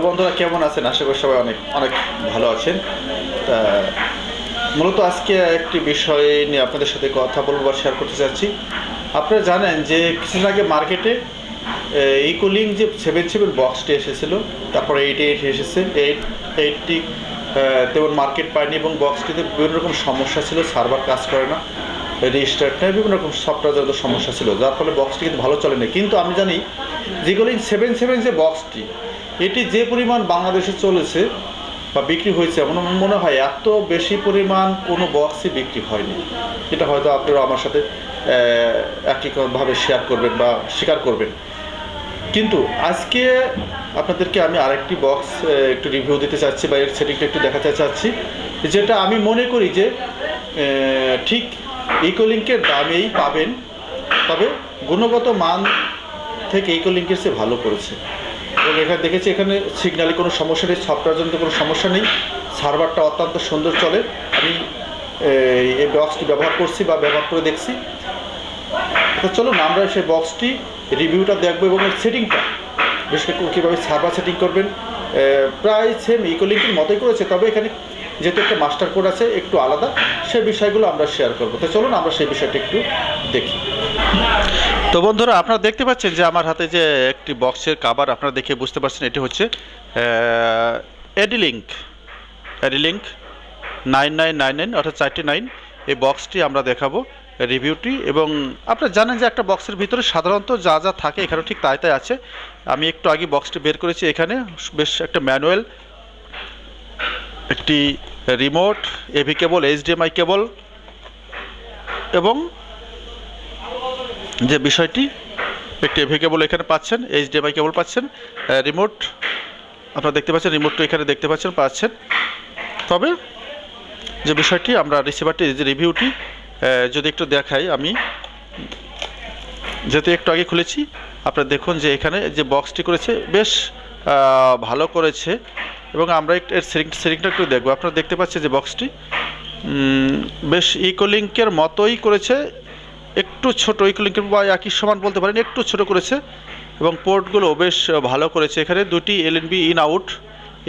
Hello বন্ধুরা, কেমন আছেন? আশা করি সবাই অনেক অনেক ভালো আছেন। মূলত আজকে একটি বিষয় নিয়ে আপনাদের সাথে কথা বলব বা শেয়ার করতে চাচ্ছি। আপনারা জানেন যে কিছুদিন আগে মার্কেটে ইকুলিং যে সেভেন সেভেন বক্সটি এসেছিল, তারপরে এইট এইট এসেছে এইট এইটটি তেমন মার্কেট পায়নি এবং বক্সটিতে বিভিন্ন রকম সমস্যা ছিল, সার্ভার কাজ করে না রেজিস্টার্ড নেই বিভিন্ন রকম সফটওয়্যারগত সমস্যা ছিল, যার ফলে বক্সটি কিন্তু ভালো চলে না কিন্তু আমি জানি যেগুলি সেভেন সেভেন যে বক্সটি এটি যে পরিমাণ বাংলাদেশে চলেছে বা বিক্রি হয়েছে এমন মনে হয় এত বেশি পরিমাণ কোনো বক্সই বিক্রি হয়নি। এটা হয়তো আপনারা আমার সাথে একইভাবে শেয়ার করবেন বা স্বীকার করবেন। কিন্তু আজকে আপনাদেরকে আমি আরেকটি বক্স একটু রিভিউ দিতে চাচ্ছি বা এর সেটিংটা একটু দেখাতে চাচ্ছি। যেটা আমি মনে করি যে ঠিক ইকোলিঙ্কের দামেই পাবেন, তবে গুণগত মান থেকে ইকোলিঙ্কের সে ভালো করেছে। এবং এখানে দেখেছি এখানে সিগন্যালে কোনো সমস্যা নেই সফটওয়্যার জনিত কোনো সমস্যা নেই। সার্ভারটা অত্যন্ত সুন্দর চলে। আমি, এই এই বক্সটি ব্যবহার করছি বা ব্যবহার করে দেখছি। তো চলুন, আমরা সেই বক্সটি রিভিউটা দেখব এবং এর সেটিংটা বিশেষ করে কীভাবে সার্ভার সেটিং করবেন। প্রায় সেম ইকোলিঙ্কের মতোই করেছে, তবে এখানে যেহেতু একটা মাস্টার কোড আছে, একটু আলাদা সেই বিষয়গুলো আমরা শেয়ার করব। তো চলুন, আমরা সেই বিষয়টা একটু দেখি। তো বন্ধুরা, আপনারা দেখতে পাচ্ছেন যে আমার হাতে যে একটি বক্সের কাবার আপনারা দেখে বুঝতে পারছেন, এটি হচ্ছে এডিলিঙ্ক এডিলিঙ্ক নাইন নাইন নাইন নাইন অর্থাৎ চারটি নাইন এই বক্সটি আমরা দেখাবো, রিভিউটি। এবং আপনারা জানেন যে একটা বক্সের ভিতরে সাধারণত যা যা থাকে এখানে ঠিক তাই তাই আছে। আমি একটু আগে বক্সটি বের করেছি এখানে, বেশ একটা ম্যানুয়াল, একটি remote AV cable HDMI cable এবং যে বিষয়টি একটি এভি কেবল এখানে পাচ্ছেন এইচডিএমআই কেবল পাচ্ছেন রিমোট আপনারা দেখতে পাচ্ছেন রিমোটটা এখানে দেখতে পাচ্ছেন পাচ্ছেন। তবে যে বিষয়টি, আমরা রিসিভারটি যে রিভিউটি যদি একটু দেখাই আমি, যেহেতু একটু আগে খুলেছি, আপনারা দেখুন যে এখানে যে বক্সটি করেছে, বেশ ভালো করেছে। এবং আমরা একটু এর সেটিং সেটিংটা একটু দেখব। আপনারা দেখতে পাচ্ছেন যে বক্সটি বেশ ইকোলিঙ্কের মতোই করেছে একটু ছোট ইকোলিঙ্কের বা একই সমান বলতে পারেন, একটু ছোট করেছে এবং পোর্টগুলো বেশ ভালো করেছে এখানে। দুটি এলএনবি ইন আউট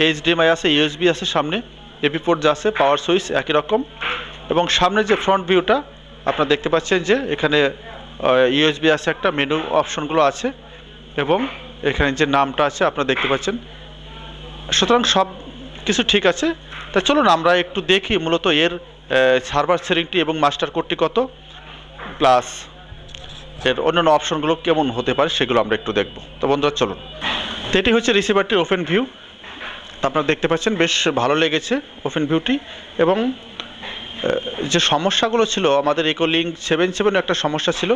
এইচডিএমআই আছে ইউএসবি আছে সামনে এপি পোর্ট যা আছে পাওয়ার সুইচ একই রকম। এবং সামনে যে ফ্রন্ট ভিউটা আপনারা দেখতে পাচ্ছেন যে এখানে ইউএসবি আছে একটা মেনু অপশনগুলো আছে এবং এখানে যে নামটা আছে, আপনারা দেখতে পাচ্ছেন। সুতরাং সব কিছু ঠিক আছে। তা চলুন, আমরা একটু দেখি মূলত এর সার্ভার সেটিংটি এবং মাস্টার কোডটি কত। প্লাস এর অন্যান্য অপশনগুলো কেমন হতে পারে সেগুলো আমরা একটু দেখব। তো বন্ধুরা, চলুন। তো এটি হচ্ছে রিসিভারটির ওপেন ভিউ তা আপনারা দেখতে পাচ্ছেন, বেশ ভালো লেগেছে ওপেন ভিউটি এবং যে সমস্যাগুলো ছিল, আমাদের ইকোলিং সেভেন সেভেন একটা সমস্যা ছিল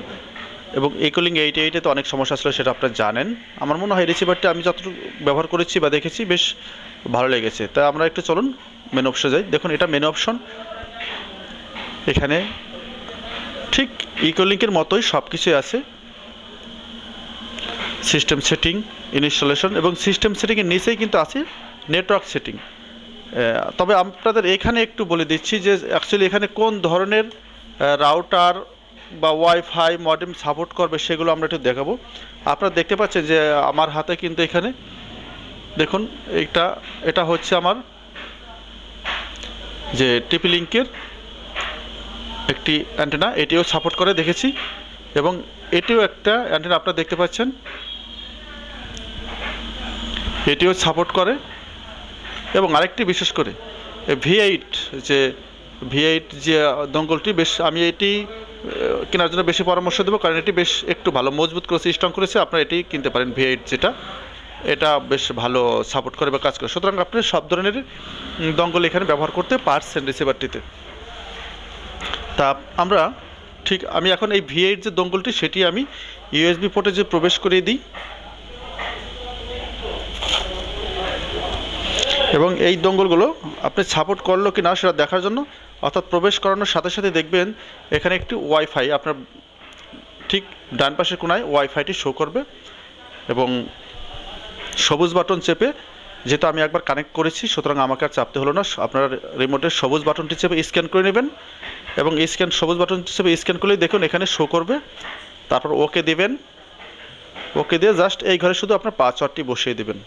এবং ইকোলিং এইট এইটে তো অনেক সমস্যা ছিল, সেটা আপনারা জানেন। আমার মনে হয় রিসিভারটি আমি যতটুকু ব্যবহার করেছি বা দেখেছি, বেশ ভালো লেগেছে। তা আমরা একটু চলুন মেন অপশনে যাই। দেখুন, এটা মেন অপশন এখানে ঠিক ইকোলিঙ্কের মতোই সব কিছুই আছে। সিস্টেম সেটিং ইনস্টলেশন এবং সিস্টেম সেটিংয়ের নিচেই কিন্তু আছে নেটওয়ার্ক সেটিং তবে আপনাদের এখানে একটু বলে দিচ্ছি যে অ্যাকচুয়ালি এখানে কোন ধরনের রাউটার বা ওয়াইফাই মডেম সাপোর্ট করবে সেগুলো আমরা একটু দেখাবো। আপনারা দেখতে পাচ্ছেন যে আমার হাতে কিন্তু এখানে, দেখুন, এটা এটা হচ্ছে আমার যে টিপি লিঙ্কের একটি অ্যান্টেনা, এটিও সাপোর্ট করে, দেখেছি। এবং এটিও একটা অ্যান্টেনা, আপনারা দেখতে পাচ্ছেন। এটিও সাপোর্ট করে। এবং আরেকটি বিশেষ করে ভি এইট যে ভি এইট যে দঙ্গলটি, বেশ আমি এটি কেনার জন্য বেশি পরামর্শ দেবো, কারণ এটি বেশ একটু ভালো, মজবুত করেছে স্ট্রং করেছে। আপনারা এটি কিনতে পারেন ভি এইট যেটা। এটা বেশ ভালো সাপোর্ট করে বা কাজ করে। সুতরাং আপনি সব ধরনের দঙ্গল এখানে ব্যবহার করতে পারছেন রিসিভারটিতে তা আমরা ঠিক, আমি এখন এই ভি যে দঙ্গলটি, সেটি আমি ইউএসবি পোর্টে যে প্রবেশ করিয়ে দিই। এবং এই দঙ্গলগুলো আপনি সাপোর্ট করল কি না সেটা দেখার জন্য, অর্থাৎ প্রবেশ করানোর সাথে সাথে দেখবেন এখানে একটি ওয়াইফাই আপনার ঠিক ডান পাশের কোনায় ওয়াইফাইটি শো করবে এবং সবুজ বাটন চেপে যেহেতু আমি একবার কানেক্ট করেছি, সুতরাং আমাকে আর চাপতে হলো না। আপনার রিমোটের সবুজ বাটনটি চেপে স্ক্যান করে নেবেন এবং স্ক্যান সবুজ বাটনটি চেপে স্ক্যান করলেই দেখুন এখানে শো করবে। তারপর ওকে দেবেন। ওকে দিয়ে জাস্ট এই ঘরে শুধু আপনার পাসওয়ার্ডটি বসিয়ে দেবেন।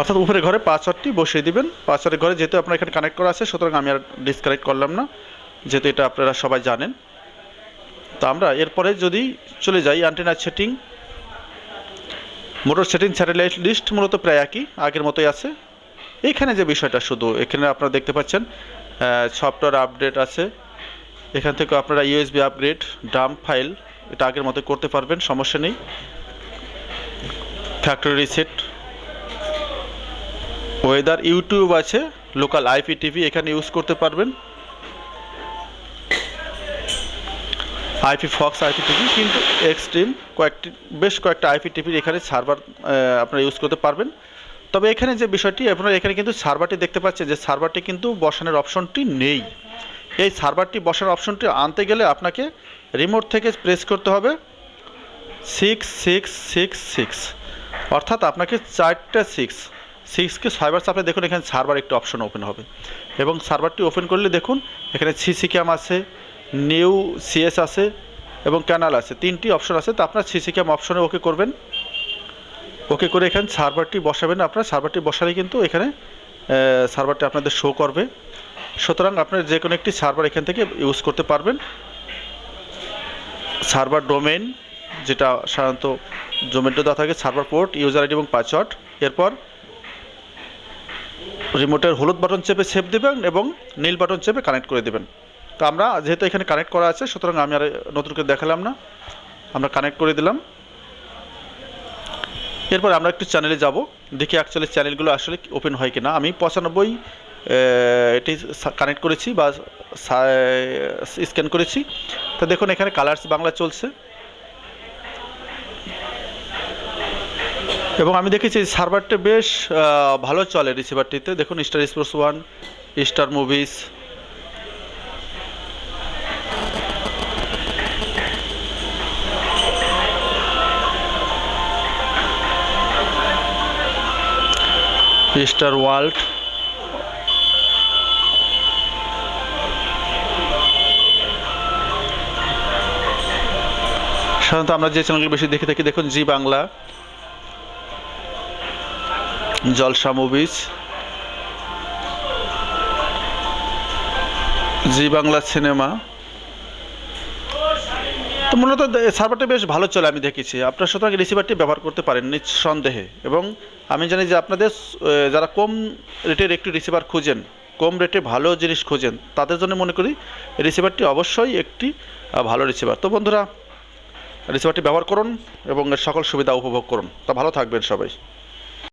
অর্থাৎ উপরে ঘরে পাসওয়ার্ডটি বসিয়ে দিবেন। পাসওয়ার্ডের ঘরে যেহেতু আপনার এখানে কানেক্ট করা আছে, সুতরাং আমি আর ডিসকানেক্ট করলাম না। যেহেতু এটা আপনারা সবাই জানেন। তো আমরা এরপরে যদি চলে যাই antenna setting motor setting satellite list মূলত প্রায় একই, আগের মতোই আছে। এখানে যে বিষয়টা শুধু, এখানে আপনারা দেখতে পাচ্ছেন সফটওয়্যার আপডেট আছে। এখান থেকে আপনারা ইউএসবি আপগ্রেড ডাম্প ফাইল এটা আগের মতো করতে পারবেন, সমস্যা নেই। ফ্যাক্টরি রিসেট ওয়েদার ইউটিউব আছে লোকাল আইপি টিভি এখানে ইউজ করতে পারবেন। আইপি ফক্স আইপি টিভি, কিন্তু এক্সট্রিম কয়েকটি, বেশ কয়েকটা আইপি টিভির এখানে সার্ভার আপনারা ইউজ করতে পারবেন। তবে এখানে যে বিষয়টি, আপনারা এখানে কিন্তু সার্ভারটি দেখতে পাচ্ছেন যে সার্ভারটি কিন্তু বসানোর অপশনটি নেই। এই সার্ভারটি বসানোর অপশনটি আনতে গেলে আপনাকে রিমোট থেকে প্রেস করতে হবে। সিক্স সিক্স সিক্স সিক্স অর্থাৎ আপনাকে চারটা সিক্স সিক্সকে সাইবার চাপে দেখুন এখানে সার্ভার একটি অপশন ওপেন হবে। এবং সার্ভারটি ওপেন করলে দেখুন, এখানে সিসি ক্যাম আছে নিউ সিএস আছে এবং ক্যানাল আছে। তিনটি অপশন আছে, তো আপনার সিসি ক্যাম অপশনে ওকে করবেন। ওকে করে এখানে সার্ভারটি বসাবেন আপনার। সার্ভারটি বসালে কিন্তু এখানে সার্ভারটি আপনাদের শো করবে। সুতরাং আপনার যে কোনো একটি সার্ভার এখান থেকে ইউজ করতে পারবেন। সার্ভার ডোমেন যেটা সাধারণত জোমেটো দেওয়া থাকে, সার্ভার পোর্ট, ইউজার আইডি এবং পাসওয়ার্ড। এরপর রিমোটের হলুদ বাটন চেপে সেভ দেবেন এবং নীল বাটন চেপে কানেক্ট করে দেবেন। তো আমরা, যেহেতু এখানে কানেক্ট করা আছে, সুতরাং আমি আর নতুন করে দেখালাম না। আমরা কানেক্ট করে দিলাম। এরপর আমরা একটু চ্যানেলে যাব। দেখি অ্যাকচুয়ালি চ্যানেলগুলো আসলে ওপেন হয় কিনা। আমি পঁচানব্বই এটি কানেক্ট করেছি বা স্ক্যান করেছি। তো দেখুন, এখানে কালার্স বাংলা চলছে। এবং আমি দেখেছি সার্ভারটা বেশ ভালো চলে রিসিভারটিতে দেখুন Star Sports one Star Movies Star World সাধারণত আমরা যে চ্যানেলগুলো বেশি দেখে থাকি, দেখুন Zee Bangla, Jalsha Movies Zee Bangla cinema মূলত সার্ভারটি বেশ ভালো চলে, আমি দেখেছি। আপনার সুতরাং রিসিভারটি ব্যবহার করতে পারেন নিঃসন্দেহে। এবং আমি জানি যে আপনাদের যারা কম রেটের একটি রিসিভার খুঁজেন, কম রেটে ভালো জিনিস খুঁজেন, তাদের জন্য মনে করি রিসিভারটি অবশ্যই একটি ভালো রিসিভার তো বন্ধুরা রিসিভারটি ব্যবহার করুন এবং সকল সুবিধা উপভোগ করুন। তা ভালো থাকবেন সবাই।